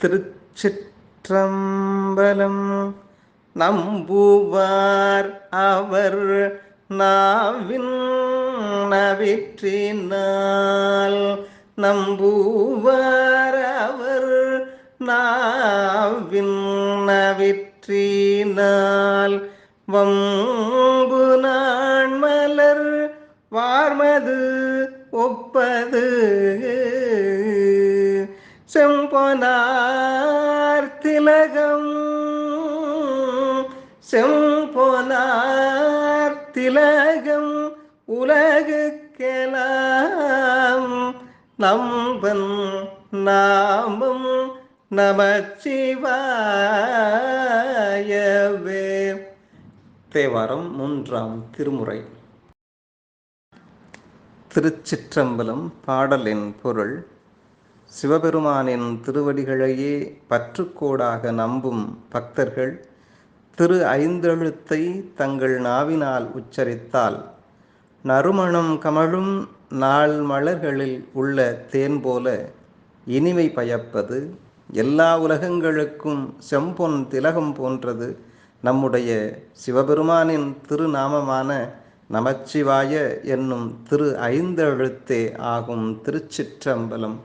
திருச்சிற்றம்பலம் நம்புவார் அவர் நாவின் நவிற்றினால். நம்புவார் அவர் நாவின் நவிற்றினால். வம்பு நான் மலர் வார்மது ஒப்பது செம்பொனார் திலகம். செம்பொனார் திலகம் உலகுக்கெலாம். நம்பன் நாமம் நமச்சிவாயவே. தேவாரம் மூன்றாம் திருமுறை. திருச்சிற்றம்பலம் பாடலின் பொருள் சிவபெருமானின் திருவடிகளையே பற்றுக்கோடாக நம்பும் பக்தர்கள் திரு ஐந்தெழுத்தை தங்கள் நாவினால் உச்சரித்தால் நறுமணம் கமழும் நாள் மலர்களில் உள்ள தேன் போல இனிமை பயப்பது எல்லா உலகங்களுக்கும் செம்பொன் திலகம் போன்றது. நம்முடைய சிவபெருமானின் திருநாமமான நமச்சிவாய என்னும் திரு ஐந்தெழுத்தே ஆகும் திருச்சிற்றம்பலம்.